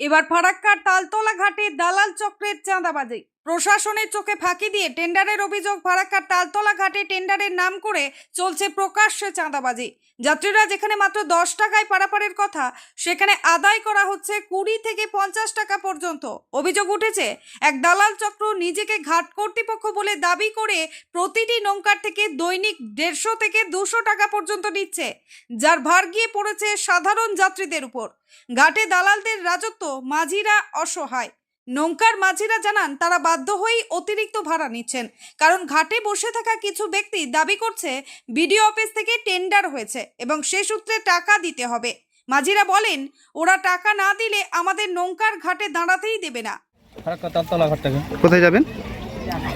এবার ফারাক্কার তালতলা ঘাটে দালাল চক্রের চাঁদাবাজি। প্রশাসনের চোখে ফাঁকি দিয়ে টেন্ডারের অভিযোগ, ফারাক্কার তালতলা ঘাটে টেন্ডারের নাম করে চলছে প্রকাশ্যে চাঁদাবাজি। যাত্রীরা যেখানে মাত্র দশ টাকায় পারাপারের কথা, সেখানে আদায় করা হচ্ছে কুড়ি থেকে পঞ্চাশ টাকা পর্যন্ত। অভিযোগ উঠেছে, এক দালাল চক্র নিজেকে ঘাট কর্তৃপক্ষ বলে দাবি করে প্রতিটি নৌকার থেকে দৈনিক দেড়শো থেকে দুশো টাকা পর্যন্ত নিচ্ছে, যার ভার গিয়ে পড়েছে সাধারণ যাত্রীদের উপর। ঘাটে দালালদের রাজত্ব, মাঝিরা অসহায়। নৌকার মাঝিরা জানান তারা বাধ্য হয়েই অতিরিক্ত ভাড়া নিচ্ছেন। কারণ ঘাটে বসে থাকা কিছু ব্যক্তি দাবি করছে বিডিও অফিস থেকে টেন্ডার হয়েছে এবং সে সূত্রে টাকা দিতে হবে। মাঝিরা বলেন ওরা টাকা না দিলে আমাদের নৌকার ঘাটে দাঁড়াতেই দেবে না। কোথায় যাবেন?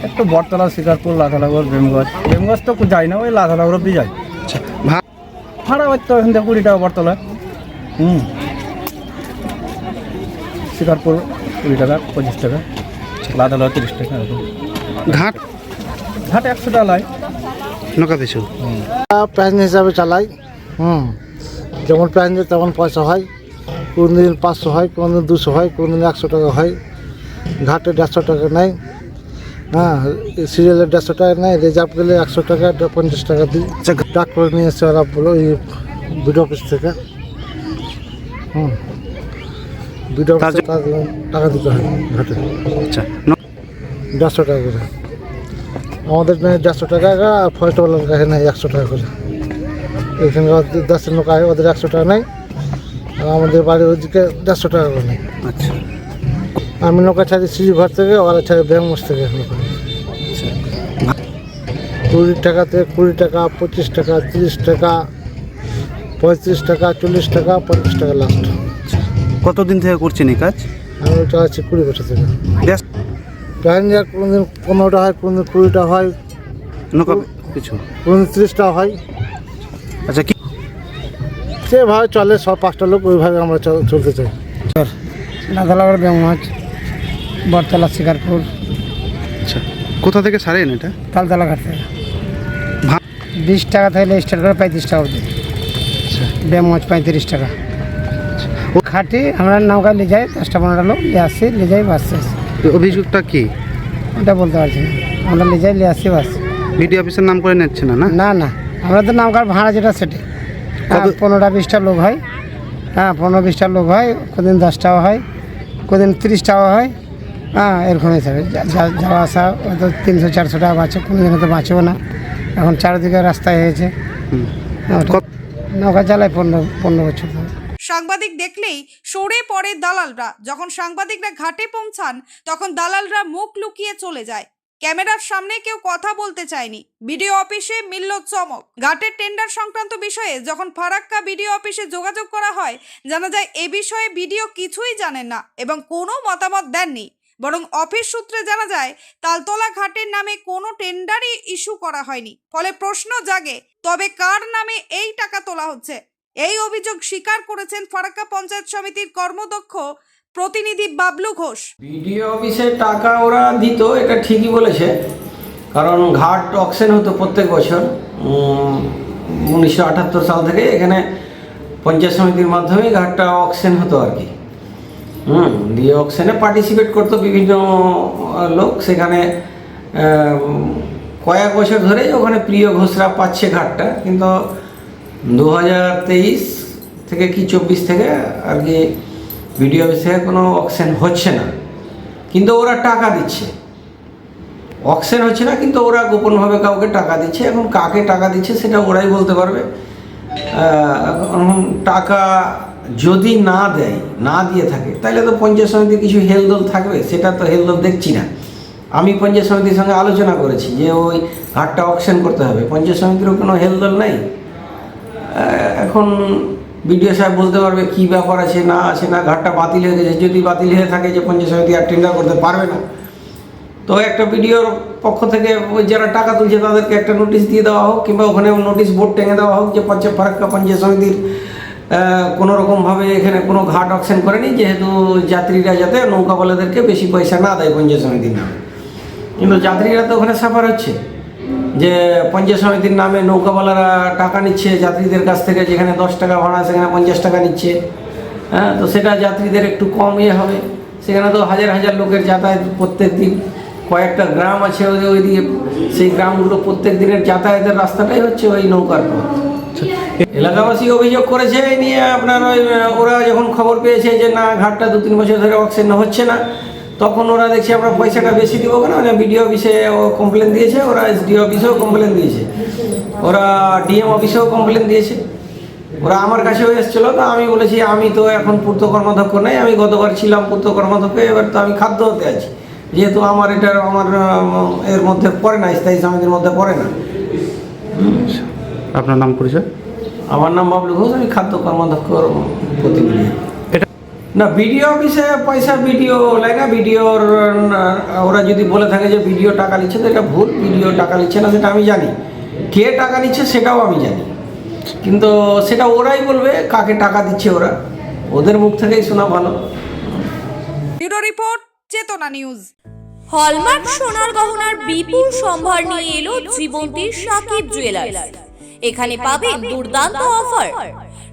একটু বটতলা শিকারপুর লাথালাগর ভীমগঞ্জ। ভীমগঞ্জ তো যাই না ওই লাথালাগর অব্দি যাই। আচ্ছা। ভাড়া হয়তো এখান থেকে কুড়ি টাকা বটতলা হুম। শিকারপুর কুড়ি টাকা পঁচিশ টাকা লাথালা তিরিশ টাকা ঘাট? ঘাটে একশো টাকা লাই নৌকা পিছু হিসাবে চালাই। হুম। যেমন প্যাসেঞ্জার তেমন পয়সা হয়। কোন দিন পাঁচশো হয় কোন দিন দুশো হয় কোন দিন একশো টাকা হয়। ঘাটে দেড়শো টাকা নেয়। হ্যাঁ সিরিয়ালে দেড়শো টাকা নেয় রিজার্ভ গেলে একশো টাকা পঞ্চাশ টাকা দিই। আচ্ছা ডাক করে নিয়ে এসে ওরা বলো এই বিডিও অফিস থেকে। হুম। তাদের টাকা দিতে হয় ঘাটে আচ্ছা দেড়শো টাকা করে। আমাদের নেই দেড়শো টাকা আর ফরেস্টওয়ালার কাছে নেই একশো টাকা করে। এখানকার দেশের লোক আছে ওদের একশো টাকা নেই আর আমাদের বাড়ির ওদিকে দেড়শো টাকা করে নেই আচ্ছা। আমি নৌকা ছাড়ি সিঁড়ি ঘর থেকে ওরা ছাড়ি ব্যাংমোস থেকে নৌকা কুড়ি টাকাতে কুড়ি টাকা পঁচিশ টাকা তিরিশ টাকা পঁয়ত্রিশ টাকা চল্লিশ টাকা পঞ্চাশ টাকা লাস্ট কতদিন থেকে করছেন এই কাজ? আমি চালাচ্ছি কুড়ি বছর থেকে। ব্যাস প্যাসেঞ্জার কোনোদিন পনেরোটা হয় কোনোদিন কুড়িটা হয়। নৌকা পিছু কোনোদিন তিরিশটা হয়। আচ্ছা কি সেভাবে চলে সব পাঁচটা লোক ওইভাবে আমরা চল- চলতে চাই। লাদালাগড় ব্যাংমাছ বরতলা শিকারপুর। আচ্ছা কোথা থেকে সারেন এটা? তালতলা ঘাট থেকে বিশ টাকা থেকে স্টার্ট করে পঁয়ত্রিশ টাকা অবধি। আচ্ছা। ব্যাংমাছ পঁয়ত্রিশ টাকা। খাটি আমরা নৌকা নিয়ে যাই দশটা পনেরোটা লোক নিয়ে আসছি নিয়ে যাই বাস অভিযোগটা কি? ওটা বলতে পারছি না। আমরা নিয়ে যাই নিয়ে আসছি বাস। বিডি অফিসের নাম করে নিচ্ছে না না? না আমরা তো নৌকার ভাড়া যেটা সেটি। হ্যাঁ পনেরোটা বিশটা লোক হয়। হ্যাঁ পনেরো বিশটা লোক হয় কোদিন দশটাও হয় কোদিন তিরিশ টাকা হয়। হ্যাঁ এরকম হিসাবে। যা- যা- যাওয়া আসা হয়তো তিনশো চারশো টাকা বাঁচে কোনো দিন হয়তো বাঁচেও না। এখন চারিদিকে রাস্তায় হয়েছে। হুম। হ্যাঁ, নৌকা চালায় পনেরো পনেরো বছর ধরে। সাংবাদিক দেখলেই সরে পড়ে দালালরা। যখন সাংবাদিকরা ঘাটে পৌঁছান, তখন দালালরা মুখ লুকিয়ে চলে যায়। ক্যামেরার সামনে কেউ কথা বলতে চায়নি। বিডিও অফিসে মিলল চমক। ঘাটের টেন্ডার সংক্রান্ত বিষয়ে যখন ফারাক্কা বিডিও অফিসে যোগাযোগ করা হয়, জানা যায় এ বিষয়ে বিডিও কিছুই জানেন না এবং কোনো মতামত দেননি। বরং অফিস সূত্রে জানা যায়, তালতলা ঘাটের নামে কোনো টেন্ডারই ইস্যু করা হয়নি। ফলে প্রশ্ন জাগে, তবে কার নামে এই টাকা তোলা হচ্ছে? এই অভিযোগ স্বীকার করেছেন ফরাক্কা পঞ্চায়েত সমিতির কর্মদক্ষ প্রতিনিধি বাবলু ঘোষ। বিডিও অফিসে টাকা ওরা দিত, এটা ঠিকই বলেছে। কারণ ঘাট অকশন হতো প্রত্যেক বছর উনিশশো আটাত্তর সাল থেকে এখানে পঞ্চায়েত সমিতির মাধ্যমে ঘাটটা অকশন হতো আর কি। হুম, দিয়ে অকশনে পার্টিসিপেট করতো বিভিন্ন লোক। সেখানে কয়েক বছর ধরেই ওখানে প্রিয় ঘোষরা পাচ্ছে ঘাটটা। কিন্তু দু হাজার তেইশ থেকে কি চব্বিশ থেকে আর কি বিডিও অফিসে কোনো অকশন হচ্ছে না। কিন্তু ওরা টাকা দিচ্ছে। অকশন হচ্ছে না, কিন্তু ওরা গোপনভাবে কাউকে টাকা দিচ্ছে। এখন কাকে টাকা দিচ্ছে সেটা ওরাই বলতে পারবে। টাকা যদি না দেয়, না দিয়ে থাকে তাহলে তো পঞ্চায়েত সমিতির কিছু হেলদোল থাকবে, সেটা তো হেলদোল দেখছি না। আমি পঞ্চায়েত সমিতির সঙ্গে আলোচনা করেছি যে ওই হাটটা অকশন করতে হবে। পঞ্চায়েত সমিতিরও কোনো হেলদোল নেই। এখন বিডিও সাহেব বলতে পারবে কি ব্যাপার আছে না আছে না ঘাটটা বাতিল হয়ে গেছে। যদি বাতিল হয়ে থাকে যে পঞ্চায়েত সমিতি আর টেন্ডার করতে পারবে না। তো একটা বিডিওর পক্ষ থেকে যারা টাকা তুলছে তাদেরকে একটা নোটিশ দিয়ে দেওয়া হোক কিংবা ওখানে নোটিশ বোর্ড টেঙে দেওয়া হোক যে পঞ্চায়েত ফারাক্কা পঞ্চায়েত সমিতির আহ, কোনো রকমভাবে এখানে কোনো ঘাট অপশন করেনি যেহেতু যাত্রীরা যাতে নৌকাওয়ালাদেরকে বেশি পয়সা না দেয় পঞ্চায়েত সমিতির নামে। কিন্তু যাত্রীরা তো ওখানে সাফার হচ্ছে। যে পঞ্চায়েত সমিতির নামে নৌকাওয়ালারা টাকা নিচ্ছে, যাত্রীদের কাছ থেকে যেখানে দশ টাকা ভাড়া, সেখানে পঞ্চাশ টাকা নিচ্ছে। হ্যাঁ তো সেটা যাত্রীদের একটু কম ইয়ে হবে। সেখানে তো হাজার হাজার লোকের যাতায়াত প্রত্যেক দিন। কয়েকটা গ্রাম আছে ওই দিকে সেই গ্রামগুলো প্রত্যেক দিনের যাতায়াতের রাস্তাটাই হচ্ছে ওই নৌকার পথ। এলাকাবাসী অভিযোগ করেছে, এই নিয়ে আপনার ওই, ওরা যখন খবর পেয়েছে যে না, ঘাটটা দু তিন বছর ধরে অক্সিজেন হচ্ছে না তখন ওরা দেখছি আমরা পয়সাটা বেশি দিব কেন? মানে বিডিও অফিসে কমপ্লেন দিয়েছে ওরা এসডিও অফিসেও কমপ্লেন দিয়েছে। ওরা ডিএম অফিসেও কমপ্লেন দিয়েছে। ওরা আমার কাছেও এসেছিল তো আমি বলেছি আমি তো এখন পূর্ত কর্মাধ্যক্ষ নেই আমি গতবার ছিলাম পূর্ত কর্মাধ্যক্ষ এবার তো আমি খাদ্য হতে আছি। যেহেতু আমার এটা আমার এর মধ্যে পড়ে না স্থায়ী সমিতির মধ্যে পড়ে না। আপনার নাম পরিচয়? আমার নাম বাবলু ঘোষ আমি খাদ্য কর্মাধ্যক্ষর প্রতিনিধি। না বিডিও অফিসে পয়সা বিডিও লাগে না বিডিওর ওরা যদি বলে থাকে যে বিডিও টাকা নিচ্ছে তো এটা ভুল বিডিও টাকা নিচ্ছে না সেটা আমি জানি। কে টাকা নিচ্ছে সেটাও আমি জানি। কিন্তু সেটা ওরাই বলবে কাকে টাকা দিচ্ছে ওরা। ওদের মুখ থেকেই শোনা ভালো। Bureau report Chetana news. Hallmark সোনার গহনার বিপুল সম্ভার নিয়ে এলো জীবন্তীর সাকিব জুয়েলার্স এখানে পাবেন দুর্দান্ত অফার